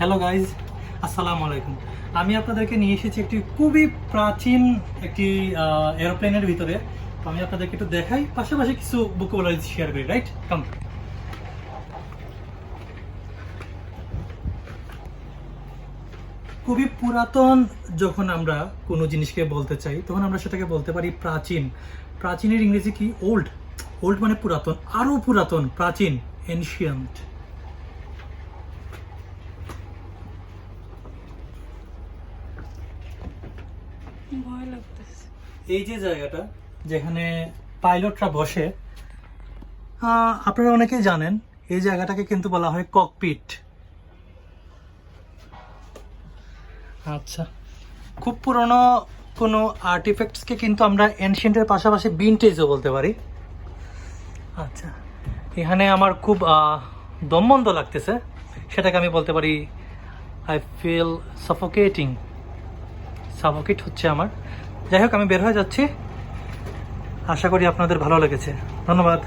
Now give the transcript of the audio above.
Hello guys আসসালামু আলাইকুম আমি আপনাদেরকে নিয়ে এসেছি একটি খুবই প্রাচীন একটি এরোপ্লেনের ভিতরে। তো আমি আপনাদেরকে একটু দেখাই, পাশাপাশি কিছু বুকোবলাইজ শেয়ার করি রাইট কাম খুবই পুরাতন যখন আমরা কোনো জিনিসকে বলতে চাই, তখন আমরা সেটাকে বলতে পারি প্রাচীন। প্রাচীনের ইংরেজি কি? ওল্ড ওল্ড মানে পুরাতন আরও পুরাতন, প্রাচীন এনশিয়ান্ট এই যে জায়গাটা যেখানে পাইলটরা বসে আপনারা অনেকেই জানেন, এই জায়গাটাকে কিন্তু বলা হয় ককপিট। আচ্ছা খুব পুরনো কোনো আর্টিফ্যাক্টসকে কিন্তু আমরা এনশিয়েন্টের পাশাপাশি ভিনটেজও বলতে পারি। আচ্ছা এখানে আমার খুব দমবন্ধ লাগতেছে। সেটাকে আমি বলতে পারি আই ফিল সাফোকেটিং সাফোকেট হচ্ছে আমার। যাই হোক, আমি বের হয়ে যাচ্ছি। আশা করি আপনাদের ভালো লেগেছে। ধন্যবাদ।